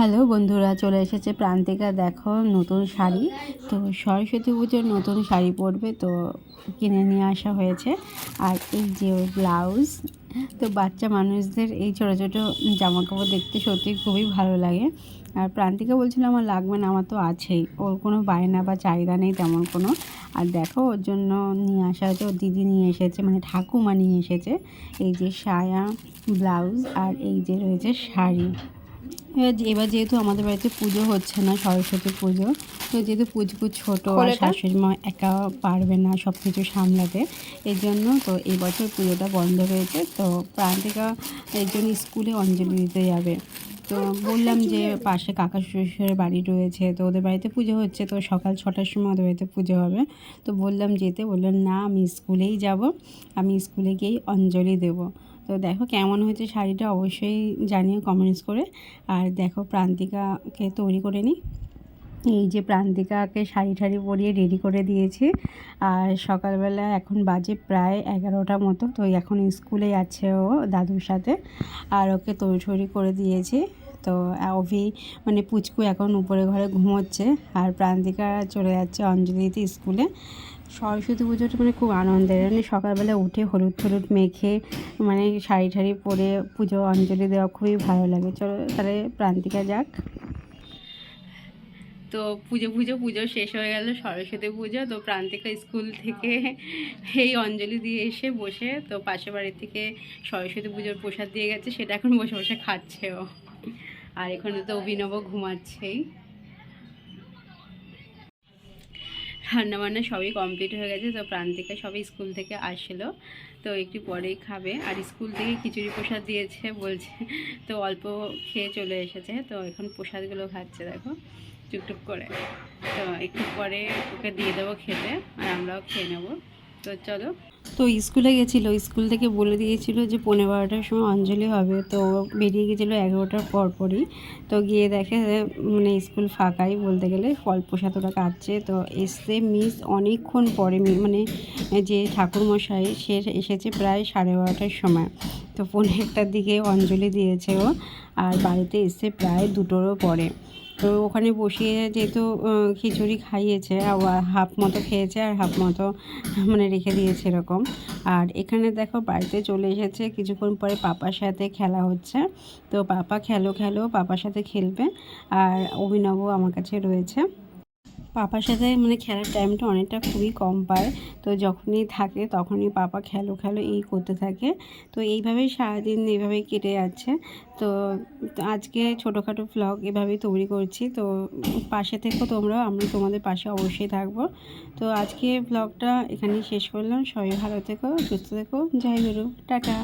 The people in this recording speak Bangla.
হ্যালো বন্ধুরা, চলে এসেছে প্রান্তিকা, দেখো নতুন শাড়ি। তো সরস্বতী পুজোর নতুন শাড়ি পরবে, তো কিনে নিয়ে আসা হয়েছে। আর এই যে ব্লাউজ, তো বাচ্চা মানুষদের এই ছোটো ছোটো জামা কাপড় দেখতে সত্যি খুবই ভালো লাগে। আর প্রান্তিকা বলছিল, আমার লাগবে না, আমার তো আছেই। ওর কোনো বায়না বা চাহিদা নেই তেমন কোনো। আর দেখো, ওর জন্য নিয়ে আসা হয়েছে, ওর দিদি নিয়ে এসেছে মানে ঠাকুমা নিয়ে এসেছে। এই যে সায়া ব্লাউজ আর এই যে রয়েছে শাড়ি। এবার এবার যেহেতু আমাদের বাড়িতে পুজো হচ্ছে না সরস্বতী পুজো তো যেহেতু পুজো ছোটো আর শাশুড়ি মা একা পারবে না সব কিছু সামলাতে এই জন্য তো এই বছর পুজোটা বন্ধ হয়েছে তো প্রান্তিকা এই জন্য স্কুলে অঞ্জলি দিতে যাবে। তো বললাম যে পাশে কাকা শ্বশুরের বাড়ি রয়েছে তো ওদের বাড়িতে পুজো হচ্ছে তো সকাল ছটার সময় ওদের বাড়িতে পুজো হবে। তো বললাম যেতে বললেন না আমি স্কুলেই যাব আমি স্কুলে গিয়েই অঞ্জলি দেবো। তো দেখো কেমন হয়েছে শাড়িটা অবশ্যই জানিও কমেন্টস করে। আর দেখো প্রান্তিকাকে তৈরি করে নিই। এই যে প্রান্তিকাকে শাড়ি ঠাড়ি পরিয়ে রেডি করে দিয়েছি। আর সকালবেলা এখন বাজে প্রায় এগারোটা মতো, তো এখন স্কুলে যাচ্ছে ও দাদুর সাথে। আর ওকে তৈরি ঠড়ি করে দিয়েছি। তো অভি মানে পুচকু এখন উপরে ঘরে ঘুমোচ্ছে। আর প্রান্তিকা চলে যাচ্ছে অঞ্জলিতে স্কুলে। সরস্বতী পুজোটা মানে খুব আনন্দের। মানে সকালবেলা উঠে হলুদ হলুদ মেখে মানে শাড়ি ঠাড়ি পরে পুজো অঞ্জলি দেওয়া খুবই ভালো লাগে। চলো তাহলে প্রান্তিকা যাক। তো পুজো পুজো পুজো শেষ হয়ে গেল সরস্বতী পুজো। তো প্রান্তিকা স্কুল থেকে এই অঞ্জলি দিয়ে এসে বসে তো পাশের বাড়ি থেকে সরস্বতী পুজোর প্রসাদ দিয়ে গেছে। সেটা এখন বসে বসে খাচ্ছে ও। আর এখানে তো অভিনব ঘুমাচ্ছেই। রান্নাবান্না সবই কমপ্লিট হয়ে গেছে, তো প্রান্তিকা সবই স্কুল থেকে আসলো। তো একটু পরেই খাবে। আর স্কুল থেকে খিচুড়ি প্রসাদ দিয়েছে বলছে, তো অল্প খেয়ে চলে এসেছে। তো এখন প্রসাদগুলো খাচ্ছে, দেখো, টুকটুক করে। তো একটু পরে ওকে দিয়ে দেবো খেতে, আর আমরাও খেয়ে নেব। তো চলো। তো স্কুলে গেছিল, স্কুল থেকে বলে দিয়েছিল যে পনেরো বারোটার সময় অঞ্জলি হবে, তো বেরিয়ে গেছিল এগারোটার পর পরই তো গিয়ে দেখে মানে স্কুল ফাঁকাই বলতে গেলে প্রসাদ ওরা কাটছে তো এসে মিস অনেকক্ষণ পরে মানে যে ঠাকুরমশাই, সে এসেছে প্রায় সাড়ে বারোটার সময়। তো পনেরো একটার দিকে অঞ্জলি দিয়েছে ও, আর বাড়িতে এসে প্রায় দুটোরও পরে। তো ওখানে বসিয়ে যেহেতু খিচুড়ি খাইয়েছে হাফ মতো খেয়েছে আর হাফ মতো মানে রেখে দিয়েছে এরকম। আর এখানে দেখো বাড়িতে চলে এসেছে, কিছুক্ষণ পরে পাপার সাথে খেলা হচ্ছে। তো পাপা খেলো খেলো, পাপার সাথে খেলবে, আর অভিনব আমার কাছে রয়েছে। পাপার সাথে মানে খেলার টাইমটা অনেকটা খুবই কম পায়। তো যখনই থাকে তখনই পাপা খেলো খেলো এই করতে থাকে। তো এইভাবেই সারাদিন এইভাবেই কেটে যাচ্ছে। তো আজকে ছোটোখাটো ভ্লগ এভাবেই তৈরি করছি। তো পাশে থেকো তোমরাও আমরা তোমাদের পাশে অবশ্যই থাকব। তো আজকে ভ্লগটা এখানেই শেষ করলাম। সবাই ভালো থেকো, সুস্থ থেকো। জয় গুরু। টাটা।